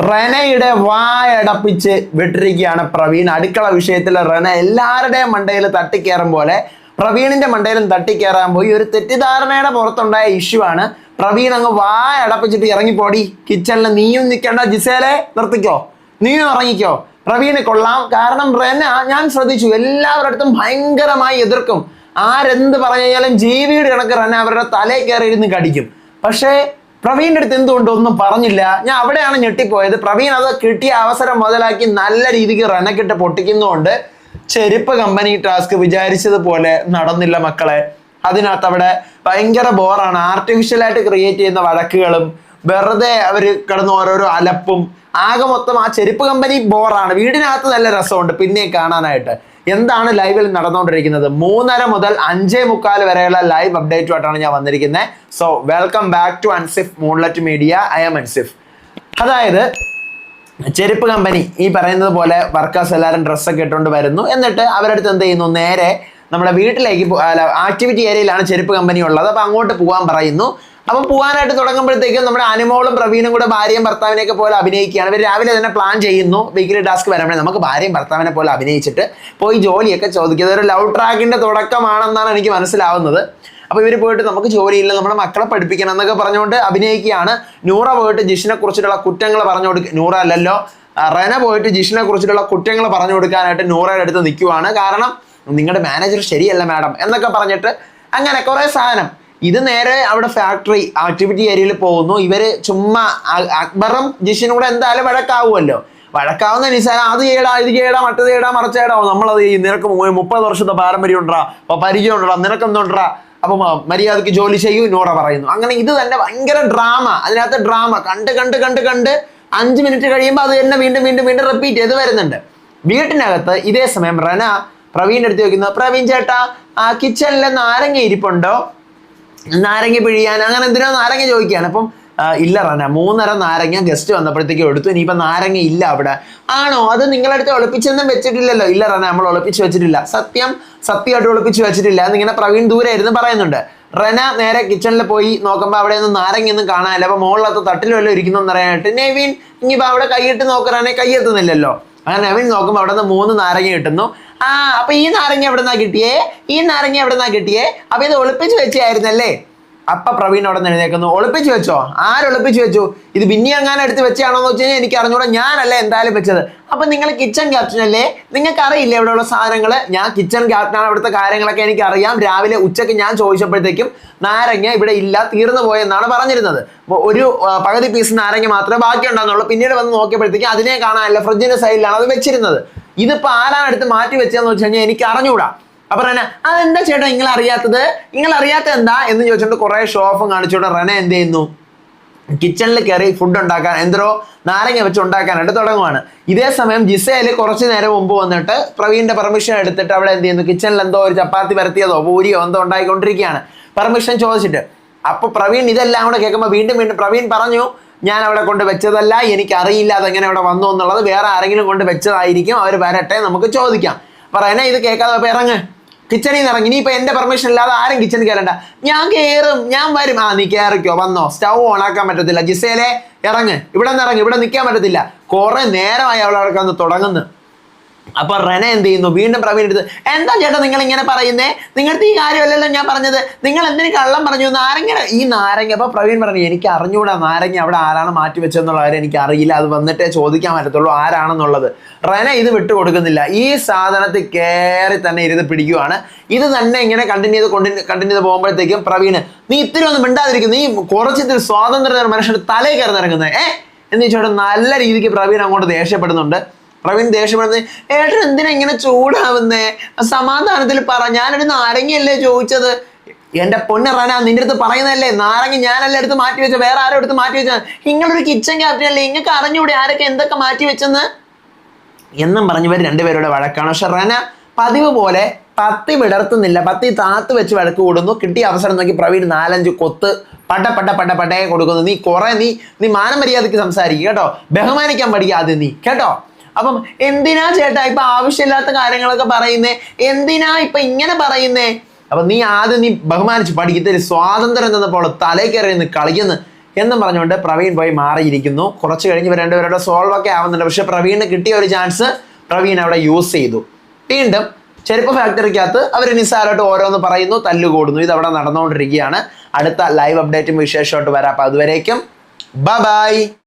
റെനയുടെ വായടപ്പിച്ച് വിട്ടിരിക്കുകയാണ് പ്രവീൺ. അടുക്കള വിഷയത്തിൽ റെന എല്ലാവരുടെയും മണ്ടയിൽ തട്ടിക്കയറും പോലെ പ്രവീണിന്റെ മണ്ടയിലും തട്ടിക്കയറാൻ പോയി. ഒരു തെറ്റിദ്ധാരണയുടെ പുറത്തുണ്ടായ ഇഷ്യൂ ആണ്. പ്രവീൺ അങ്ങ് വായടപ്പിച്ചിട്ട് ഇറങ്ങിപ്പോടി. കിച്ചണിൽ നീയും നിൽക്കേണ്ട ജിസേലെ നിർത്തിക്കോ. നീയും ഇറങ്ങിക്കോ. പ്രവീണ് കൊള്ളാം. കാരണം റെന ഞാൻ ശ്രദ്ധിച്ചു എല്ലാവരുടെ ഭയങ്കരമായി എതിർക്കും. ആരെന്ത് പറഞ്ഞു കഴിഞ്ഞാലും ജീവിയുടെ കണക്ക് റെന അവരുടെ തലയിൽ കയറി ഇരുന്ന് കടിക്കും. പക്ഷേ പ്രവീണിന്റെ അടുത്ത് എന്തുകൊണ്ട് ഒന്നും പറഞ്ഞില്ല? ഞാൻ അവിടെയാണ് ഞെട്ടിപ്പോയത്. പ്രവീൺ അത് കിട്ടിയ അവസരം മുതലാക്കി നല്ല രീതിക്ക് റണക്കിട്ട് പൊട്ടിക്കുന്നതുകൊണ്ട് ചെരുപ്പ് കമ്പനി ടാസ്ക് വിചാരിച്ചതുപോലെ നടന്നില്ല മക്കളെ. അതിനകത്ത് അവിടെ ഭയങ്കര ബോറാണ് ആർട്ടിഫിഷ്യലായിട്ട് ക്രിയേറ്റ് ചെയ്യുന്ന വഴക്കുകളും വെറുതെ അവർ കിടന്ന് ഓരോരോ അലപ്പും ആകെ മൊത്തം ആ ചെരുപ്പ് കമ്പനി ബോറാണ് വീടിനകത്ത് നല്ല രസമുണ്ട് പിന്നെ കാണാനായിട്ട്. എന്താണ് ലൈവിൽ നടന്നുകൊണ്ടിരിക്കുന്നത്? മൂന്നര മുതൽ അഞ്ചേ മുക്കാൽ വരെയുള്ള ലൈവ് അപ്ഡേറ്റുമായിട്ടാണ് ഞാൻ വന്നിരിക്കുന്നത് so welcome back to Ansif moonlet media I'm Ansif അതായത് ചെരുപ്പ് കമ്പനി ഈ പറയുന്നത് പോലെ വർക്കേഴ്സ് എല്ലാവരും ഡ്രസ്സൊക്കെ ഇട്ടുകൊണ്ട് വരുന്നു. എന്നിട്ട് അവരുടെ അടുത്ത് എന്ത് ചെയ്യുന്നു? നേരെ നമ്മുടെ വീട്ടിലേക്ക് ആക്ടിവിറ്റി ഏരിയയിലാണ് ചെരുപ്പ് കമ്പനി ഉള്ളത്. അപ്പോൾ അങ്ങോട്ട് പോകാൻ പറയുന്നു. അപ്പം പോകാനായിട്ട് തുടങ്ങുമ്പോഴത്തേക്കും നമ്മുടെ അനുമോളും പ്രവീണും കൂടെ ഭാര്യയും ഭർത്താവിനെയൊക്കെ പോലെ അഭിനയിക്കുകയാണ്. ഇവർ രാവിലെ തന്നെ പ്ലാൻ ചെയ്യുന്നു. വീക്കിലി ടാസ്ക് വരുമ്പോൾ നമുക്ക് ഭാര്യയും ഭർത്താവിനെ പോലെ അഭിനയിച്ചിട്ട് പോയി ജോലിയൊക്കെ ചോദിക്കുന്നത് ഒരു ലവ് ട്രാക്കിന്റെ തുടക്കമാണെന്നാണ് എനിക്ക് മനസ്സിലാവുന്നത്. അപ്പോൾ ഇവർ പോയിട്ട് നമുക്ക് ജോലിയില്ല നമ്മുടെ മക്കളെ പഠിപ്പിക്കണം എന്നൊക്കെ പറഞ്ഞുകൊണ്ട് അഭിനയിക്കുകയാണ്. നൂറ പോയിട്ട് ജിഷിനെ കുറിച്ചിട്ടുള്ള കുറ്റങ്ങൾ പറഞ്ഞു കൊടുക്കുക നൂറ അല്ലല്ലോ. റന പോയിട്ട് ജിഷിനെ കുറിച്ചിട്ടുള്ള കുറ്റങ്ങൾ പറഞ്ഞു കൊടുക്കാനായിട്ട് നൂറയുടെ അടുത്ത് നിൽക്കുവാണ്. കാരണം നിങ്ങളുടെ മാനേജർ ശരിയല്ല മാഡം എന്നൊക്കെ പറഞ്ഞിട്ട് അങ്ങനെ കുറേ സാധനം. ഇത് നേരെ അവിടെ ഫാക്ടറി ആക്ടിവിറ്റി ഏരിയയിൽ പോകുന്നു. ഇവർ ചുമ്മാ അക്ബറും ജിഷിനും കൂടെ എന്തായാലും വഴക്കാവുമല്ലോ. വഴക്കാവുന്ന നിസാരം അത് ചെയ്യടാ ഇത് ചെയ്യടാ മറ്റത് ചെയ്യടാ മറച്ചേടാ. നമ്മളത് ഈ നിനക്ക് മുപ്പത് വർഷത്തെ പാരമ്പര്യം ഉണ്ടാ അപ്പൊ പരിചയം ഉണ്ടാ നിനക്കെന്തുണ്ടാ അപ്പൊ മ- മര്യാദയ്ക്ക് ജോലി ചെയ്യൂ നോട പറയുന്നു. അങ്ങനെ ഇത് തന്നെ ഭയങ്കര ഡ്രാമ അതിനകത്ത് ഡ്രാമ കണ്ട് കണ്ട് കണ്ട് കണ്ട് അഞ്ച് മിനിറ്റ് കഴിയുമ്പോൾ അത് തന്നെ വീണ്ടും വീണ്ടും വീണ്ടും റിപ്പീറ്റ് ചെയ്ത് വരുന്നുണ്ട്. വീട്ടിനകത്ത് ഇതേ സമയം റന പ്രവീൺ അടുത്ത് ചോദിക്കുന്നു പ്രവീൺ ചേട്ടാ ആ കിച്ചണിലെ നാരങ്ങ ഇരിപ്പുണ്ടോ? നാരങ്ങ പിഴിയാൻ അങ്ങനെ എന്തിനോ നാരങ്ങ ചോദിക്കുകയാണ്. അപ്പം ഇല്ല റന മൂന്നര നാരങ്ങ ഗസ്റ്റ് വന്നപ്പോഴത്തേക്കും എടുത്തു. ഇനിയിപ്പോൾ നാരങ്ങ ഇല്ല അവിടെ. ആണോ? അത് നിങ്ങളടുത്ത് ഒളിപ്പിച്ചൊന്നും വെച്ചിട്ടില്ലല്ലോ. ഇല്ല റന നമ്മൾ ഒളിപ്പിച്ച് വെച്ചിട്ടില്ല. സത്യം സത്യമായിട്ട് ഒളിപ്പിച്ച് വെച്ചിട്ടില്ല. എന്നിങ്ങനെ പ്രവീൺ ദൂരെ ഇരുന്ന് പറയുന്നുണ്ട്. റന നേരെ കിച്ചണിൽ പോയി നോക്കുമ്പോൾ അവിടെ ഒന്നും നാരങ്ങ ഒന്നും കാണാനില്ല. അപ്പോൾ മുകളിലത്തെ തട്ടിൽ ഇരിക്കുന്നു പറയാനായിട്ട് നെവിൻ ഇനിയിപ്പോ അവിടെ കൈയിട്ട് നോക്കറാനെ കൈ എത്തുന്നില്ലല്ലോ. അങ്ങനെ നവീൻ നോക്കുമ്പോൾ അവിടെ നിന്ന് മൂന്ന് നാരങ്ങ കിട്ടുന്നു. ആ അപ്പൊ ഈ നാരങ്ങ എവിടെന്നാ കിട്ടിയേ? ഈ നാരങ്ങ എവിടെന്നാ കിട്ടിയേ? അപ്പൊ ഇത് ഒളിപ്പിച്ച് വെച്ചായിരുന്നല്ലേ? അപ്പൊ പ്രവീൺ അവിടെ നിന്ന് എഴുന്നേക്കുന്നു ഒളിപ്പിച്ച് വെച്ചോ? ആരൊളിപ്പിച്ച് വെച്ചു? ഇത് പിന്നെ അങ്ങനെ എടുത്ത് വെച്ചാണോ എന്ന് വെച്ച് കഴിഞ്ഞാൽ എനിക്ക് അറിഞ്ഞൂടെ. ഞാനല്ല എന്തായാലും വെച്ചത്. അപ്പൊ നിങ്ങൾ കിച്ചൺ ക്യാപ്റ്റൻ അല്ലേ? നിങ്ങൾക്ക് അറിയില്ല ഇവിടെയുള്ള സാധനങ്ങൾ ഞാൻ കിച്ചൺ ക്യാപ്റ്റനാണ് ഇവിടുത്തെ കാര്യങ്ങളൊക്കെ എനിക്ക് അറിയാം. രാവിലെ ഉച്ചയ്ക്ക് ഞാൻ ചോദിച്ചപ്പോഴത്തേക്കും നാരങ്ങ ഇവിടെ ഇല്ല തീർന്നു പോയെന്നാണ് പറഞ്ഞിരുന്നത്. ഒരു പകുതി പീസ് നാരങ്ങ മാത്രമേ ബാക്കി ഉണ്ടാകുന്നുള്ളൂ പിന്നീട് വന്ന് നോക്കിയപ്പോഴത്തേക്കും അതിനെ കാണാനല്ല ഫ്രിഡ്ജിന്റെ സൈഡിലാണ് അത് വെച്ചിരുന്നത്. ഇതിപ്പോ ആരാണ് എടുത്ത് മാറ്റി വെച്ചതെന്ന് വെച്ച് കഴിഞ്ഞാൽ എനിക്ക് അറിഞ്ഞുകൂടാ അപ്പൊ റന അതെന്താ ചേട്ടാ നിങ്ങൾ അറിയാത്തത്? നിങ്ങൾ അറിയാത്ത എന്താ? എന്ന് ചോദിച്ചോണ്ട് കുറെ ഷോഫും കാണിച്ചുകൊണ്ട് റന എന്ത് ചെയ്യുന്നു? കിച്ചണിൽ കയറി ഫുഡ് ഉണ്ടാക്കാൻ എന്തോ നാരങ്ങ വെച്ച് ഉണ്ടാക്കാനായിട്ട് തുടങ്ങുവാണ്. ഇതേ സമയം ജിസയിൽ കുറച്ച് നേരം മുമ്പ് വന്നിട്ട് പ്രവീണിന്റെ പെർമിഷൻ എടുത്തിട്ട് അവിടെ എന്ത് ചെയ്യുന്നു? കിച്ചണിൽ എന്തോ ഒരു ചപ്പാത്തി പരത്തിയതോ പൂരിയോ എന്തോ ഉണ്ടായിക്കൊണ്ടിരിക്കുകയാണ്. പെർമിഷൻ ചോദിച്ചിട്ട്. അപ്പൊ പ്രവീൺ ഇതെല്ലാം കൂടെ കേൾക്കുമ്പോൾ വീണ്ടും വീണ്ടും പ്രവീൺ പറഞ്ഞു ഞാൻ അവിടെ കൊണ്ട് വെച്ചതല്ല എനിക്കറിയില്ല അതെങ്ങനെ അവിടെ വന്നു എന്നുള്ളത്. വേറെ ആരെങ്കിലും കൊണ്ട് വെച്ചതായിരിക്കും. അവർ വരട്ടെ നമുക്ക് ചോദിക്കാം. പറയണ ഇത് കേൾക്കാതെ? അപ്പോൾ ഇറങ്ങ്. കിച്ചണിൽ നിന്ന് ഇറങ്ങി. ഇനിയിപ്പോൾ എന്റെ പെർമിഷൻ ഇല്ലാതെ ആരും കിച്ചണിൽ കയറണ്ട ഞാൻ കയറും ഞാൻ വരും. ആ നീ കയറിക്കോ വന്നോ. സ്റ്റൗ ഓൺ ആക്കാൻ പറ്റത്തില്ല. ജിസേലെ ഇറങ്ങ്. ഇവിടെ നിന്ന് ഇറങ്ങ്. ഇവിടെ നിൽക്കാൻ പറ്റത്തില്ല. കുറേ നേരമായി അവളെ അവിടെ വന്ന് തുടങ്ങുന്നു. അപ്പൊ റെന എന്ത് ചെയ്യുന്നു? വീണ്ടും പ്രവീൺ എടുത്ത് എന്താ ചേട്ടാ നിങ്ങൾ ഇങ്ങനെ പറയുന്നേ? നിങ്ങളുടെ ഈ കാര്യമല്ലല്ലോ ഞാൻ പറഞ്ഞത്. നിങ്ങൾ എന്തിനു കള്ളം പറഞ്ഞു? നാരങ്ങ ഈ നാരങ്ങ അപ്പൊ പ്രവീൺ പറഞ്ഞു എനിക്ക് അറിഞ്ഞുകൂടാ നാരങ്ങ അവിടെ ആരാണ് മാറ്റി വെച്ചെന്നുള്ള കാര്യം എനിക്ക് അറിയില്ല. അത് വന്നിട്ടേ ചോദിക്കാൻ പറ്റത്തുള്ളൂ ആരാണെന്നുള്ളത്. റെന ഇത് വിട്ടുകൊടുക്കുന്നില്ല ഈ സാധനത്തിൽ കയറി തന്നെ ഇരുന്ന് പിടിക്കുവാണ്. ഇത് തന്നെ ഇങ്ങനെ കണ്ടിന്യൂ ചെയ്ത് കണ്ടിന്യൂ ചെയ്ത് പോകുമ്പോഴത്തേക്കും പ്രവീൺ നീ ഇത്തിരി ഒന്നും മിണ്ടാതിരിക്കും. നീ കുറച്ചിത്തിൽ സ്വാതന്ത്ര്യ മനുഷ്യന്റെ തലയിൽ കയറി ഇറങ്ങുന്നത് ഏഹ് എന്ന് ചോദിച്ചോട്ടെ നല്ല രീതിക്ക് പ്രവീൺ അങ്ങോട്ട് ദേഷ്യപ്പെടുന്നുണ്ട്. പ്രവീൺ ദേഷ്യപ്പെടുന്നത് ഏട്ടൻ എന്തിനാ ഇങ്ങനെ ചൂടാവുന്നേ? സമാധാനത്തിൽ പറ ഞാനൊരു നാരങ്ങയല്ലേ ചോദിച്ചത്? എന്റെ പൊന്നിറാന നിന്റെ അടുത്ത് പറയുന്നതല്ലേ? നാരങ്ങ ഞാനല്ലേ എടുത്ത് മാറ്റി വെച്ച വേറെ ആരും എടുത്ത് മാറ്റി വെച്ചാൽ നിങ്ങളൊരു കിച്ചൺ ക്യാപ്റ്റൻ അല്ലേ? നിങ്ങൾക്ക് അറിഞ്ഞൂടെ ആരൊക്കെ എന്തൊക്കെ മാറ്റി വെച്ചെന്ന്? എന്നും പറഞ്ഞു പറഞ്ഞവർ രണ്ടുപേരുടെ വഴക്കാണ്. പക്ഷെ റന പതിവ് പോലെ പത്തി വിടർത്തുന്നില്ല. പത്തി താത്ത് വെച്ച് വഴക്ക് കൂടുന്നു. കിട്ടിയ അവസരം നോക്കി പ്രവീൺ നാലഞ്ച് കൊത്ത് പട്ട പട്ട പട്ട പട്ടയെ കൊടുക്കുന്നു. നീ കുറെ നീ നീ മാനമര്യാദയ്ക്ക് സംസാരിക്കും കേട്ടോ? ബഹുമാനിക്കാൻ പഠിക്കാതെ നീ കേട്ടോ? അപ്പം എന്തിനാ ചേട്ടാ ഇപ്പൊ ആവശ്യമില്ലാത്ത കാര്യങ്ങളൊക്കെ പറയുന്നേ? എന്തിനാ ഇപ്പൊ ഇങ്ങനെ പറയുന്നേ? അപ്പൊ നീ ആദ്യം നീ ബഹുമാനിച്ച് പഠിക്കത്തില്ല സ്വാതന്ത്ര്യം തന്നപ്പോൾ തലേ കയറി നിന്ന് കളിക്കുന്നു എന്നും പറഞ്ഞുകൊണ്ട് പ്രവീൺ പോയി മാറിയിരിക്കുന്നു. കുറച്ച് കഴിഞ്ഞ് രണ്ടുപേരുടെ സോൾവ് ഒക്കെ ആവുന്നുണ്ട്. പക്ഷെ പ്രവീണിന് കിട്ടിയ ഒരു ചാൻസ് പ്രവീൺ അവിടെ യൂസ് ചെയ്തു. വീണ്ടും ചെരുപ്പ് ഫാക്ടറിക്കകത്ത് അവർ നിസ്സാരമായിട്ട് ഓരോന്ന് പറയുന്നു തല്ലുകൂടുന്നു ഇത് അവിടെ നടന്നുകൊണ്ടിരിക്കുകയാണ്. അടുത്ത ലൈവ് അപ്ഡേറ്റും വിശേഷമായിട്ട് വരാം. അപ്പം അതുവരേക്കും ബ ബൈ